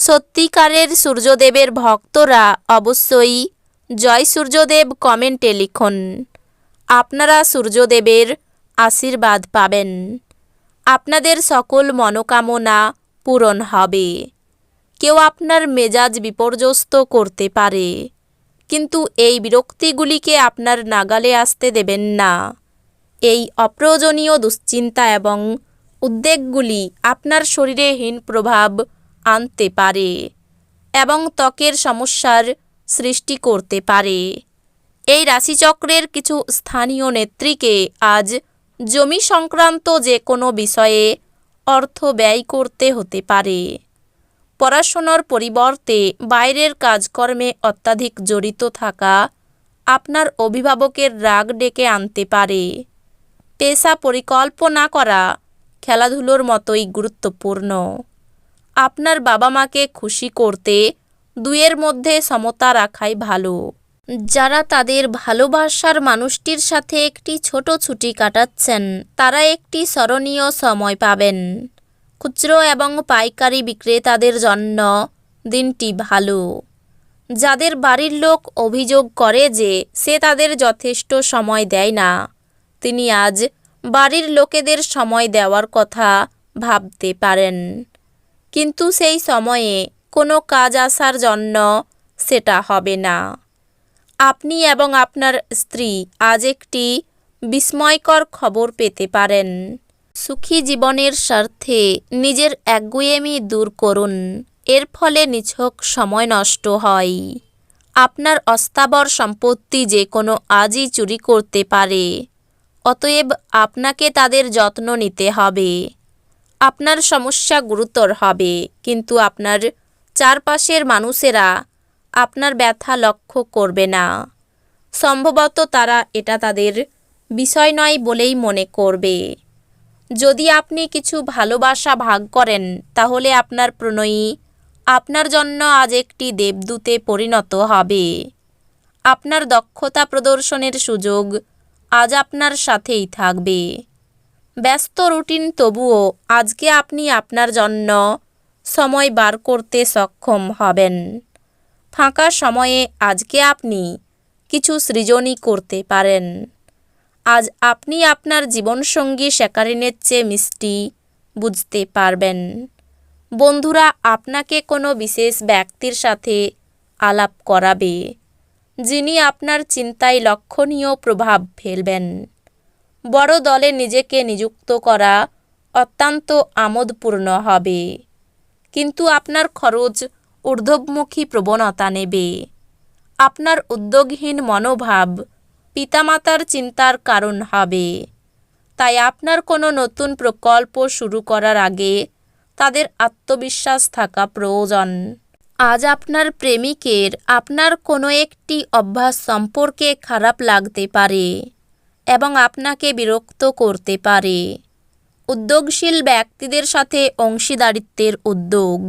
সত্যিকারের সূর্যদেবের ভক্তরা অবশ্যই জয় সূর্যদেব কমেন্টে লিখুন। আপনারা সূর্যদেবের আশীর্বাদ পাবেন। আপনাদের সকল মনোকামনা পূরণ হবে। কেউ আপনার মেজাজ বিপর্যস্ত করতে পারে, কিন্তু এই বিরক্তিগুলিকে আপনার নাগালে আসতে দেবেন না। এই অপ্রয়োজনীয় দুশ্চিন্তা এবং উদ্বেগগুলি আপনার শরীরে হীন প্রভাব আনতে পারে এবং ত্বকের সমস্যার সৃষ্টি করতে পারে। এই রাশিচক্রের কিছু স্থানীয় নেত্রীকে আজ জমি সংক্রান্ত যে কোনো বিষয়ে অর্থ ব্যয় করতে হতে পারে। পড়াশোনার পরিবর্তে বাইরের কাজকর্মে অত্যাধিক জড়িত থাকা আপনার অভিভাবকের রাগ ডেকে আনতে পারে। পেশা পরিকল্পনা করা খেলাধুলোর মতোই গুরুত্বপূর্ণ। আপনার বাবা মাকে খুশি করতে দুয়ের মধ্যে সমতা রাখাই ভালো। যারা তাদের ভালোবাসার মানুষটির সাথে একটি ছোট ছুটি কাটাচ্ছেন, তারা একটি স্মরণীয় সময় পাবেন। খুচরো এবং পাইকারি বিক্রেতাদের জন্য দিনটি ভালো। যাদের বাড়ির লোক অভিযোগ করে যে সে তাদের যথেষ্ট সময় দেয় না, তিনি আজ বাড়ির লোকেদের সময় দেওয়ার কথা ভাবতে পারেন। কিন্তু সেই সময়ে কোনো কাজ আসার জন্য সেটা হবে না। আপনি এবং আপনার স্ত্রী আজ একটি বিস্ময়কর খবর পেতে পারেন। সুখী জীবনের স্বার্থে নিজের একগুয়েমি দূর করুন। এর ফলে নিছক সময় নষ্ট হয়। আপনার অস্থাবর সম্পত্তি যে কোনো আজই চুরি করতে পারে। অতএব আপনাকে তাদের যত্ন নিতে হবে। আপনার সমস্যা গুরুতর হবে। কিন্তু আপনার চারপাশের মানুষেরা আপনার ব্যথা লক্ষ্য করবে না। সম্ভবত তারা এটা তাদের বিষয় নয় বলেই মনে করবে। যদি আপনি কিছু ভালোবাসা ভাগ করেন, তাহলে আপনার প্রণয়ী আপনার জন্য আজ একটি দেবদূতে পরিণত হবে। আপনার দক্ষতা প্রদর্শনের সুযোগ আজ আপনার সাথেই থাকবে। ব্যস্ত রুটিন তবুও আজকে আপনি আপনার জন্য সময় বার করতে সক্ষম হবেন। ফাঁকা সময়ে আজকে আপনি কিছু সৃজনই করতে পারেন। আজ আপনি আপনার জীবনসঙ্গী শেকারিনের চেয়ে মিষ্টি বুঝতে পারবেন। বন্ধুরা, আপনাকে কোনো বিশেষ ব্যক্তির সাথে আলাপ করাবে, যিনি আপনার চিন্তায় লক্ষণীয় প্রভাব ফেলবেন। বড় দলে নিজেকে নিযুক্ত করা অত্যন্ত আমোদপূর্ণ হবে। কিন্তু আপনার খরচ ঊর্ধ্বমুখী প্রবণতা নেবে। আপনার উদ্যোগহীন মনোভাব পিতামাতার চিন্তার কারণ হবে। তাই আপনার কোনো নতুন প্রকল্প শুরু করার আগে তাদের আত্মবিশ্বাস থাকা প্রয়োজন। আজ আপনার প্রেমিকের আপনার কোনো একটি অভ্যাস সম্পর্কে খারাপ লাগতে পারে। এবং আপনাকে বিরক্ত করতে পারে। উদ্যোগশীল ব্যক্তিদের সাথে অংশীদারিত্বের উদ্যোগ।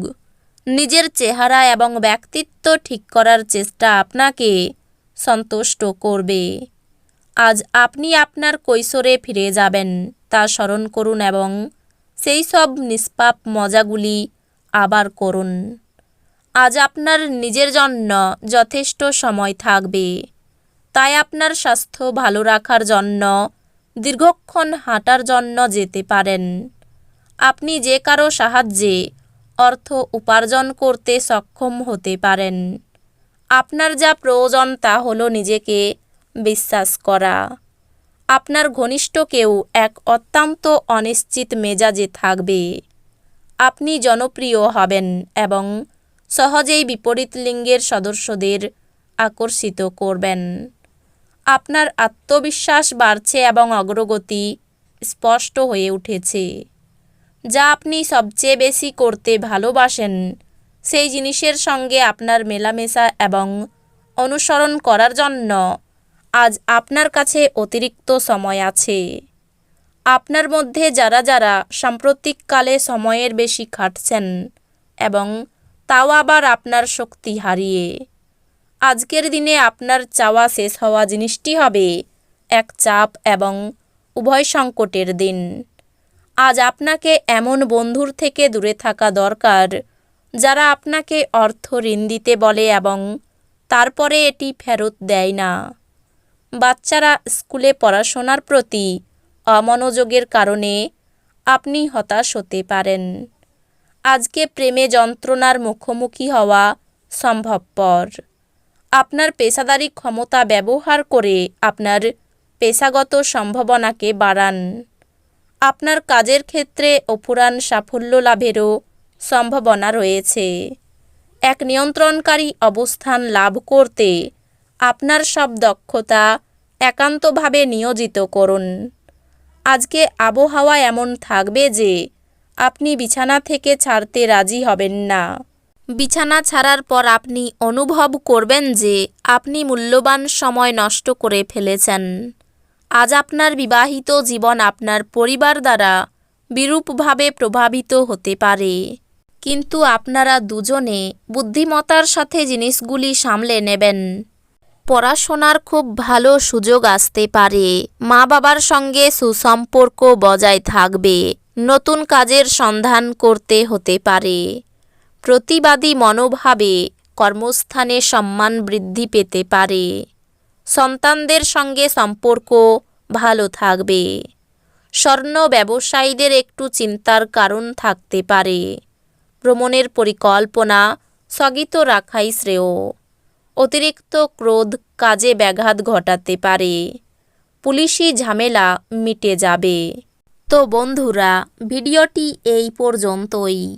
নিজের চেহারা এবং ব্যক্তিত্ব ঠিক করার চেষ্টা আপনাকে সন্তুষ্ট করবে। আজ আপনি আপনার কৈশোরে ফিরে যাবেন, তা স্মরণ করুন এবং সেই সব নিষ্পাপ মজাগুলি আবার করুন। আজ আপনার নিজের জন্য যথেষ্ট সময় থাকবে। তাই আপনার স্বাস্থ্য ভালো রাখার জন্য, দীর্ঘক্ষণ হাঁটার জন্য যেতে পারেন। আপনি যে কারও সাহায্যে অর্থ উপার্জন করতে সক্ষম হতে পারেন। আপনার যা প্রয়োজন তা হলো নিজেকে বিশ্বাস করা। আপনার ঘনিষ্ঠ কেউ এক অত্যন্ত অনিশ্চিত মেজাজে থাকবে। আপনি জনপ্রিয় হবেন এবং সহজেই বিপরীত লিঙ্গের সদস্যদের আকর্ষিত করবেন। আপনার আত্মবিশ্বাস বাড়ছে এবং অগ্রগতি স্পষ্ট হয়ে উঠেছে। যা আপনি সবচেয়ে বেশি করতে ভালোবাসেন, সেই জিনিসের সঙ্গে আপনার মেলামেশা এবং অনুসরণ করার জন্য আজ আপনার কাছে অতিরিক্ত সময় আছে। আপনার মধ্যে যারা যারা সাম্প্রতিককালে সময়ের বেশি খাটছেন এবং তাও আবার আপনার শক্তি হারিয়ে আজকের দিনে আপনার চাওয়া শেষ হওয়া জিনিসটি হবে এক চাপ এবং উভয় সংকটের দিন। আজ আপনাকে এমন বন্ধুর থেকে দূরে থাকা দরকার, যারা আপনাকে অর্থ ঋণ দিতে বলে এবং তারপরে এটি ফেরত দেয় না। বাচ্চারা স্কুলে পড়াশোনার প্রতি অমনোযোগের কারণে আপনি হতাশ হতে পারেন। আজকে প্রেমে যন্ত্রণার মুখোমুখি হওয়া সম্ভবপর। আপনার পেশাদারি ক্ষমতা ব্যবহার করে আপনার পেশাগত সম্ভাবনাকে বাড়ান। আপনার কাজের ক্ষেত্রে অফুরান সাফল্য লাভেরও সম্ভাবনা রয়েছে। এক নিয়ন্ত্রণকারী অবস্থান লাভ করতে আপনার সব দক্ষতা একান্তভাবে নিয়োজিত করুন। আজকে আবহাওয়া এমন থাকবে যে আপনি বিছানা থেকে ছাড়তে রাজি হবেন না। বিছানা ছাড়ার পর আপনি অনুভব করবেন যে আপনি মূল্যবান সময় নষ্ট করে ফেলেছেন। আজ আপনার বিবাহিত জীবন আপনার পরিবার দ্বারা বিরূপভাবে প্রভাবিত হতে পারে। কিন্তু আপনারা দুজনে বুদ্ধিমতার সাথে জিনিসগুলি সামলে নেবেন। পড়াশোনার খুব ভালো সুযোগ আসতে পারে। মা বাবার সঙ্গে সুসম্পর্ক বজায় থাকবে। নতুন কাজের সন্ধান করতে হতে পারে। প্রতিবাদী মনোভাবে কর্মস্থানে সম্মান বৃদ্ধি পেতে পারে। সন্তানদের সঙ্গে সম্পর্ক ভালো থাকবে। স্বর্ণ ব্যবসায়ীদের একটু চিন্তার কারণ থাকতে পারে। ভ্রমণের পরিকল্পনা স্থগিত রাখাই শ্রেয়। অতিরিক্ত ক্রোধ কাজে ব্যাঘাত ঘটাতে পারে। পুলিশি ঝামেলা মিটে যাবে। তো বন্ধুরা, ভিডিওটি এই পর্যন্তই।